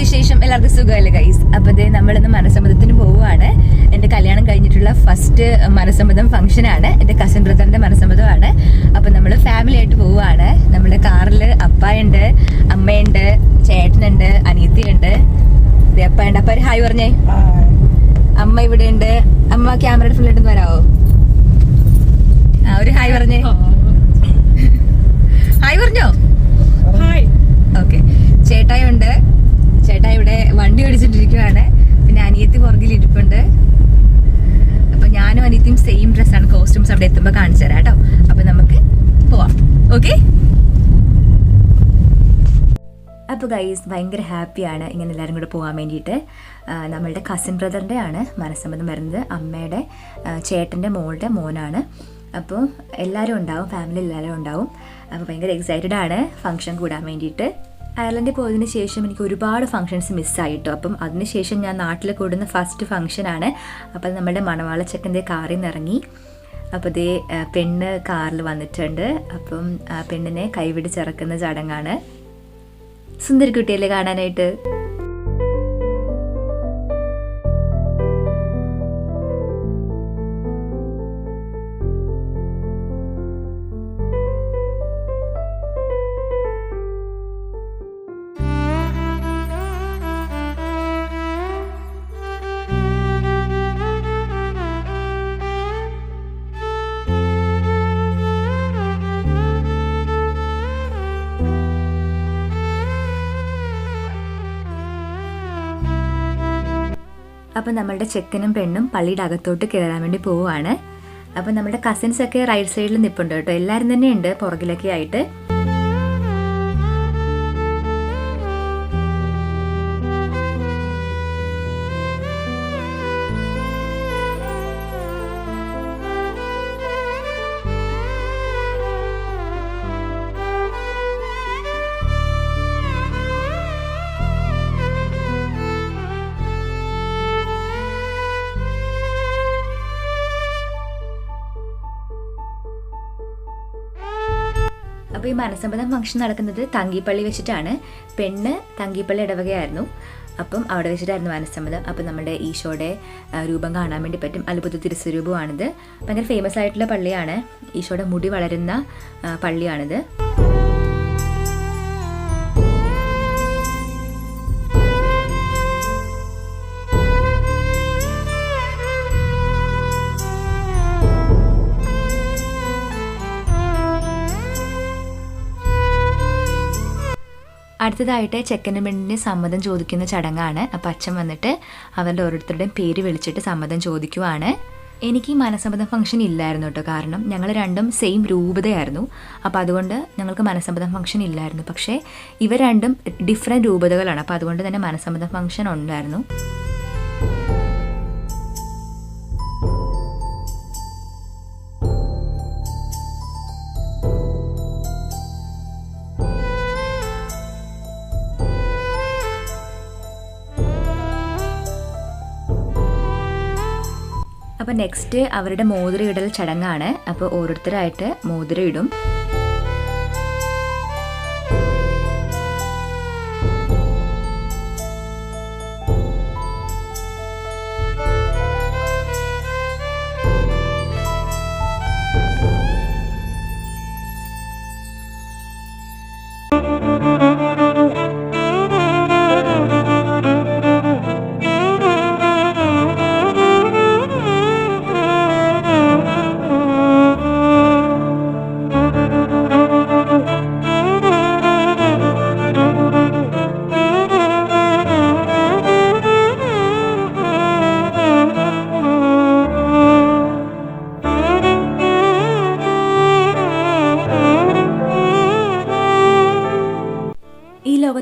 എല്ലാവർക്കും സുഖമല്ലേ ഗൈസ് അപ്പൊ ദേ നമ്മളിന്ന് മനസ്സമ്മതത്തിന് പോവുകയാണ്. എന്റെ കല്യാണം കഴിഞ്ഞിട്ടുള്ള ഫസ്റ്റ് മനസ്സമ്മതം ഫംഗ്ഷൻ ആണ്. എന്റെ കസിൻ ബ്രദറിന്റെ മനസ്സമ്മതമാണ്. അപ്പൊ നമ്മൾ ഫാമിലി ആയിട്ട് പോവുകയാണ്. നമ്മുടെ കാറിൽ അപ്പായുണ്ട് അമ്മയുണ്ട് ചേട്ടനുണ്ട് അനിയത്തിയുണ്ട്. അപ്പായുണ്ട് അപ്പ ഒരു ഹായ് പറഞ്ഞേ. അമ്മ ഇവിടെ ഉണ്ട്. അമ്മ ക്യാമറയുടെ ഫ്രണ്ടിൽ വരാവോ? ആ ഒരു ഹായ് പറഞ്ഞേ. ഹായ് പറഞ്ഞോ? ഹായ്. ഓക്കെ ചേട്ടായി ചേട്ടായി ഇവിടെ വണ്ടി ഓടിച്ചിട്ടിരിക്കുവാണ് പിന്നെ അനിയത്തി പുറകിൽ ഇരിപ്പുണ്ട്. അപ്പൊ ഞാനും അനിയത്തിയും സെയിം ഡ്രസ്സാണ് കോസ്റ്റ്യൂംസ് അവിടെ എത്തുമ്പോൾ കാണിച്ചു തരാം കേട്ടോ. അപ്പൊ നമുക്ക് പോവാം. ഓക്കെ അപ്പോൾ ഗൈസ് ഭയങ്കര ഹാപ്പിയാണ് ഇങ്ങനെ എല്ലാവരും കൂടെ പോകാൻ വേണ്ടിയിട്ട്. നമ്മളുടെ കസിൻ ബ്രദറിന്റെ ആണ് മനസ്സമ്മതം വരുന്നത്. അമ്മയുടെ ചേട്ടന്റെ മോളുടെ മോനാണ്. അപ്പോൾ എല്ലാവരും ഉണ്ടാവും ഫാമിലി എല്ലാവരും ഉണ്ടാവും. അപ്പോൾ ഭയങ്കര എക്സൈറ്റഡ് ആണ് ഫംഗ്ഷൻ കൂടാൻ വേണ്ടിയിട്ട്. അയർലൻഡിൽ പോയതിന് ശേഷം എനിക്ക് ഒരുപാട് ഫംഗ്ഷൻസ് മിസ്സായിട്ടോ അപ്പം അതിനുശേഷം ഞാൻ നാട്ടിൽ കൂടുന്ന ഫസ്റ്റ് ഫങ്ഷനാണ് അപ്പം നമ്മുടെ മണവാളച്ചക്കന്റെ കാറിൽ നിന്ന് ഇറങ്ങി. അപ്പോൾ ദേ പെണ്ണ് കാറിൽ വന്നിട്ടുണ്ട്. അപ്പം പെണ്ണിനെ കൈവിടിച്ചിറക്കുന്ന ചടങ്ങാണ്. സുന്ദരി കുട്ടിയല്ലേ കാണാനായിട്ട്? അപ്പം നമ്മളുടെ ചെക്കനും പെണ്ണും പള്ളിയുടെ അകത്തോട്ട് കയറാൻ വേണ്ടി പോവുകയാണ് അപ്പം നമ്മുടെ കസിൻസ് ഒക്കെ റൈറ്റ് സൈഡിൽ നിൽപ്പുണ്ട് കേട്ടോ. എല്ലാവരും തന്നെ ഉണ്ട് പുറകിലൊക്കെ ആയിട്ട്. ഈ മനസ്സമ്മതം ഫംഗ്ഷൻ നടക്കുന്നത് തങ്കിപ്പള്ളി വെച്ചിട്ടാണ്. പെണ്ണ് തങ്കിപ്പള്ളി ഇടവകയായിരുന്നു. അപ്പം അവിടെ വെച്ചിട്ടായിരുന്നു മനസ്സമ്മതം അപ്പം നമ്മുടെ ഈശോയുടെ രൂപം കാണാൻ വേണ്ടി പറ്റും. അത്ഭുത തിരുസ്വരൂപമാണിത്. ഭയങ്കര ഫേമസ് ആയിട്ടുള്ള പള്ളിയാണ്. ഈശോയുടെ മുടി വളരുന്ന പള്ളിയാണിത്. അടുത്തതായിട്ട് ചെക്കനും പെണ്ണിന്റെ സമ്മതം ചോദിക്കുന്ന ചടങ്ങാണ്. അപ്പം അച്ഛൻ വന്നിട്ട് അവരുടെ ഓരോരുത്തരുടെയും പേര് വിളിച്ചിട്ട് സമ്മതം ചോദിക്കുവാണ്. എനിക്ക് ഈ മനസ്സമ്മതം ഫംഗ്ഷൻ ഇല്ലായിരുന്നു കേട്ടോ. കാരണം ഞങ്ങൾ രണ്ടും സെയിം രൂപതയായിരുന്നു. അപ്പോൾ അതുകൊണ്ട് ഞങ്ങൾക്ക് മനസ്സമ്മതം ഫംഗ്ഷൻ ഇല്ലായിരുന്നു. പക്ഷേ ഇവർ രണ്ടും ഡിഫറെന്റ് രൂപതകളാണ്. അപ്പോൾ അതുകൊണ്ട് തന്നെ മനസ്സമ്മതം ഫംഗ്ഷൻ ഉണ്ടായിരുന്നു. അപ്പോൾ നെക്സ്റ്റ് അവരുടെ മോതിരം ഇടൽ ചടങ്ങാണ്. അപ്പോൾ ഓരോരുത്തരായിട്ട് മോതിരം ഇടും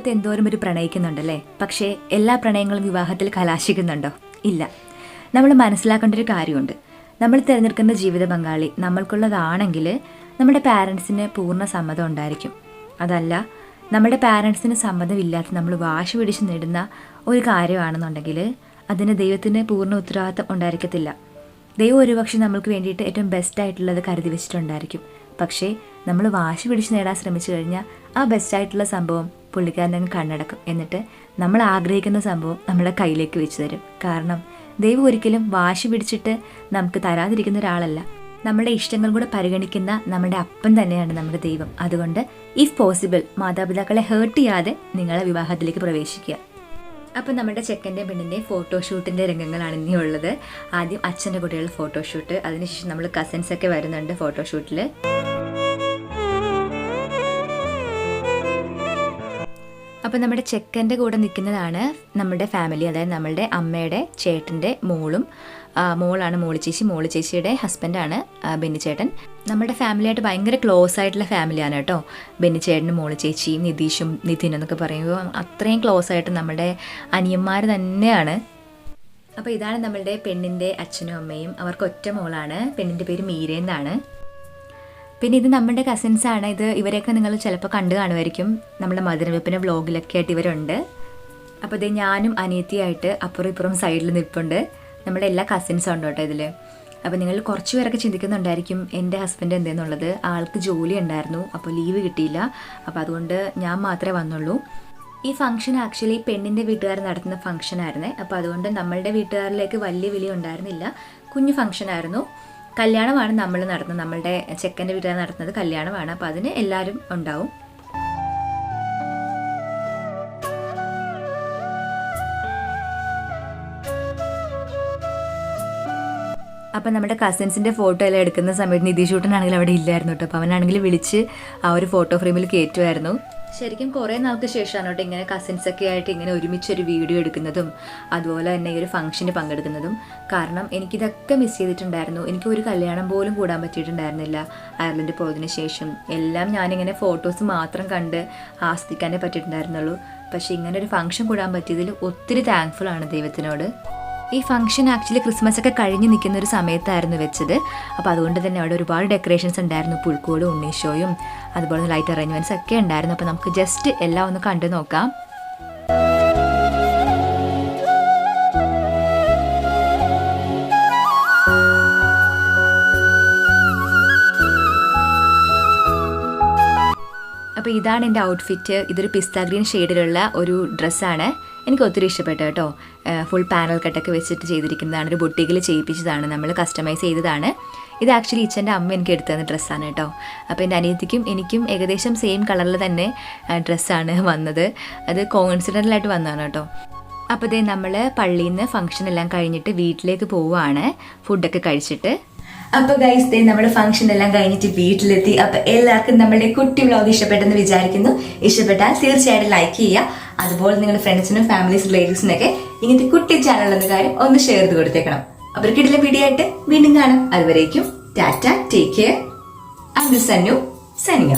ലോകത്ത് എന്തോരം ഒരു പ്രണയിക്കുന്നുണ്ടല്ലേ? പക്ഷേ എല്ലാ പ്രണയങ്ങളും വിവാഹത്തിൽ കലാശിക്കുന്നുണ്ടോ? ഇല്ല. നമ്മൾ മനസ്സിലാക്കേണ്ട ഒരു കാര്യമുണ്ട്. നമ്മൾ തിരഞ്ഞെടുക്കുന്ന ജീവിത പങ്കാളി നമ്മൾക്കുള്ളതാണെങ്കിൽ നമ്മുടെ പാരൻസിന് പൂർണ സമ്മതം ഉണ്ടായിരിക്കും. അതല്ല നമ്മുടെ പാരൻസിന് സമ്മതമില്ലാത്ത നമ്മൾ വാശി പിടിച്ച് നേടുന്ന ഒരു കാര്യമാണെന്നുണ്ടെങ്കിൽ അതിന് ദൈവത്തിന് പൂർണ ഉത്തരവാദിത്തം ഉണ്ടായിരിക്കത്തില്ല. ദൈവം ഒരുപക്ഷെ നമ്മൾക്ക് വേണ്ടിയിട്ട് ഏറ്റവും ബെസ്റ്റ് ആയിട്ടുള്ളത് കരുതി വെച്ചിട്ടുണ്ടായിരിക്കും. പക്ഷേ നമ്മൾ വാശി പിടിച്ച് നേടാൻ ശ്രമിച്ചു കഴിഞ്ഞാൽ ആ ബെസ്റ്റ് ആയിട്ടുള്ള സംഭവം പുള്ളിക്കാരൻ കണ്ണടക്കും. എന്നിട്ട് നമ്മൾ ആഗ്രഹിക്കുന്ന സംഭവം നമ്മുടെ കയ്യിലേക്ക് വെച്ച് തരും. കാരണം ദൈവം ഒരിക്കലും വാശി പിടിച്ചിട്ട് നമുക്ക് തരാതിരിക്കുന്ന ഒരാളല്ല. നമ്മുടെ ഇഷ്ടങ്ങൾ കൂടെ പരിഗണിക്കുന്ന നമ്മുടെ അപ്പൻ തന്നെയാണ് നമ്മുടെ ദൈവം. അതുകൊണ്ട് ഇഫ് പോസിബിൾ മാതാപിതാക്കളെ ഹേർട്ട് ചെയ്യാതെ നിങ്ങളെ വിവാഹത്തിലേക്ക് പ്രവേശിക്കുക. അപ്പം നമ്മുടെ ചെക്കന്റെ പെണ്ണിന്റെ ഫോട്ടോഷൂട്ടിന്റെ രംഗങ്ങളാണ് ഇനി ഉള്ളത്. ആദ്യം അച്ഛന്റെ കുട്ടികളുടെ ഫോട്ടോഷൂട്ട്. അതിനുശേഷം നമ്മൾ കസിൻസ് ഒക്കെ വരുന്നുണ്ട് ഫോട്ടോഷൂട്ടിൽ അപ്പോൾ നമ്മുടെ ചെക്കന്റെ കൂടെ നിൽക്കുന്നതാണ് നമ്മുടെ ഫാമിലി അതായത് നമ്മളുടെ അമ്മയുടെ ചേട്ടന്റെ മോളും. മോളാണ് മോളി ചേച്ചി. മോളി ചേച്ചിയുടെ ഹസ്ബൻഡാണ് ബെന്നിച്ചേട്ടൻ ബെന്നി ചേട്ടൻ. നമ്മുടെ ഫാമിലിയായിട്ട് ഭയങ്കര ക്ലോസ് ആയിട്ടുള്ള ഫാമിലിയാണ് കേട്ടോ. ബെന്നി ചേട്ടനും മോളി ചേച്ചിയും നിതീഷും നിതിനും എന്നൊക്കെ പറയുമ്പോൾ അത്രയും ക്ലോസ് ആയിട്ട് നമ്മുടെ അനിയന്മാർ തന്നെയാണ്. അപ്പോൾ ഇതാണ് നമ്മളുടെ പെണ്ണിന്റെ അച്ഛനും അമ്മയും. അവർക്ക് ഒറ്റ മോളാണ്. പെണ്ണിന്റെ പേര് മീര എന്നാണ് പിന്നെ ഇത് നമ്മുടെ കസിൻസ് ആണ്. ഇത് ഇവരെയൊക്കെ നിങ്ങൾ ചിലപ്പോൾ കണ്ടു കാണുമായിരിക്കും. നമ്മുടെ മധുരവെപ്പിന്റെ വ്ളോഗിലൊക്കെ ആയിട്ട് ഇവരുണ്ട്. അപ്പോൾ ഇത് ഞാനും അനിയത്തിയായിട്ട് അപ്പുറം ഇപ്പുറം സൈഡിൽ നിൽപ്പുണ്ട്. നമ്മുടെ എല്ലാ കസിൻസും ഉണ്ട് കേട്ടോ ഇതിൽ അപ്പോൾ നിങ്ങൾ കുറച്ച് പേരൊക്കെ ചിന്തിക്കുന്നുണ്ടായിരിക്കും എന്റെ ഹസ്ബൻഡ് എന്തെന്നുള്ളത്? ആൾക്ക് ജോലി ഉണ്ടായിരുന്നു അപ്പോൾ ലീവ് കിട്ടിയില്ല. അപ്പോൾ അതുകൊണ്ട് ഞാൻ മാത്രമേ വന്നുള്ളൂ. ഈ ഫംഗ്ഷൻ ആക്ച്വലി പെണ്ണിന്റെ വീട്ടുകാർ നടത്തുന്ന ഫംഗ്ഷൻ ആയിരുന്നേ. അപ്പോൾ അതുകൊണ്ട് നമ്മളുടെ വീട്ടുകാരിലേക്ക് വലിയ വിളി ഉണ്ടായിരുന്നില്ല. കുഞ്ഞു ഫംഗ്ഷൻ ആയിരുന്നു. കല്യാണമാണ് നമ്മൾ നടത്തുന്നത്. നമ്മളുടെ ചെക്കന്റെ വീട്ടിൽ നടത്തുന്നത് കല്യാണമാണ്. അപ്പോൾ അതിന് എല്ലാവരും ഉണ്ടാവും. അപ്പം നമ്മുടെ കസിൻസിന്റെ ഫോട്ടോ എല്ലാം എടുക്കുന്ന സമയത്ത് നിതീഷ് ഷൂട്ടനാണെങ്കിൽ അവിടെ ഇല്ലായിരുന്നു കേട്ടോ. അപ്പോൾ അവനാണെങ്കിൽ വിളിച്ച് ആ ഒരു ഫോട്ടോ ഫ്രെയിമിൽ കയറ്റുമായിരുന്നു. ശരിക്കും കുറേ നാൾക്ക് ശേഷമാണ് കേട്ടോ ഇങ്ങനെ കസിൻസ് ഒക്കെ ആയിട്ട് ഇങ്ങനെ ഒരുമിച്ച് ഒരു വീഡിയോ എടുക്കുന്നതും അതുപോലെ തന്നെ ഈ ഒരു ഫംഗ്ഷന് പങ്കെടുക്കുന്നതും. കാരണം എനിക്കിതൊക്കെ മിസ് ചെയ്തിട്ടുണ്ടായിരുന്നു. എനിക്ക് ഒരു കല്യാണം പോലും കൂടാൻ പറ്റിയിട്ടുണ്ടായിരുന്നില്ല അയർലൻഡ് പോയതിന് ശേഷം. എല്ലാം ഞാനിങ്ങനെ ഫോട്ടോസ് മാത്രം കണ്ട് ആസ്വദിക്കാനേ പറ്റിയിട്ടുണ്ടായിരുന്നുള്ളൂ. പക്ഷേ ഇങ്ങനെ ഒരു ഫംഗ്ഷൻ കൂടാൻ പറ്റിയതിൽ ഒത്തിരി താങ്ക്ഫുൾ ആണ് ദൈവത്തിനോട്. ഈ ഫംഗ്ഷൻ ആക്ച്വലി ക്രിസ്മസ് ഒക്കെ കഴിഞ്ഞ് നിൽക്കുന്ന ഒരു സമയത്തായിരുന്നു വെച്ചത്. അപ്പോൾ അതുകൊണ്ട് തന്നെ അവിടെ ഒരുപാട് ഡെക്കറേഷൻസ് ഉണ്ടായിരുന്നു. പുൽക്കോടും ഉണ്ണീഷോയും അതുപോലെ ലൈറ്റ് അറേഞ്ച്മെന്റ്സ് ഒക്കെ ഉണ്ടായിരുന്നു. അപ്പോൾ നമുക്ക് ജസ്റ്റ് എല്ലാം ഒന്ന് കണ്ടു നോക്കാം. അപ്പോൾ ഇതാണ് എന്റെ ഔട്ട്ഫിറ്റ് ഇതൊരു പിസ്ത ഗ്രീൻ ഷെയ്ഡിലുള്ള ഒരു ഡ്രസ്സാണ് എനിക്ക് ഒത്തിരി ഇഷ്ടപ്പെട്ടു കേട്ടോ. ഫുൾ പാനൽ കട്ടൊക്കെ വെച്ചിട്ട് ചെയ്തിരിക്കുന്നതാണ്. ഒരു ബൊട്ടിക്കിൽ ചെയ്യിപ്പിച്ചതാണ്. നമ്മൾ കസ്റ്റമൈസ് ചെയ്തതാണ്. ഇത് ആക്ച്വലി ഇച്ചന്റെ അമ്മ എനിക്ക് എടുത്തു തന്ന ഡ്രസ്സാണ് കേട്ടോ. അപ്പോൾ എന്റെ അനിയത്തിക്കും എനിക്കും ഏകദേശം സെയിം കളറിൽ തന്നെ ഡ്രസ്സാണ് വന്നത്. അത് കോൺസിഡന്റലായിട്ട് വന്നതാണ് കേട്ടോ. അപ്പോൾ ഇതേ നമ്മൾ പള്ളിയിൽ നിന്ന് ഫംഗ്ഷൻ എല്ലാം കഴിഞ്ഞിട്ട് വീട്ടിലേക്ക് പോവുകയാണ് ഫുഡൊക്കെ കഴിച്ചിട്ട്. അപ്പൊ ഗൈസ് ദേ നമ്മുടെ ഫംഗ്ഷൻ എല്ലാം കഴിഞ്ഞിട്ട് വീട്ടിലെത്തി. അപ്പൊ എല്ലാവർക്കും നമ്മുടെ കുട്ടി വ്ളോഗ് ഇഷ്ടപ്പെട്ടെന്ന് വിചാരിക്കുന്നു. ഇഷ്ടപ്പെട്ടാൽ തീർച്ചയായിട്ടും ലൈക്ക് ചെയ്യുക. അതുപോലെ നിങ്ങളുടെ ഫ്രണ്ട്സിനും ഫാമിലീസ് റിലേറ്റീവ്സിനൊക്കെ ഇങ്ങനത്തെ കുട്ടി ചാനൽ എന്ന കാര്യം ഒന്ന് ഷെയർ ചെയ്ത് കൊടുത്തേക്കണം. അവർക്കിട്ടുള്ള വീഡിയോ ആയിട്ട് വീണ്ടും കാണാം. അതുവരേക്കും tata take care uncle Sannu Saniya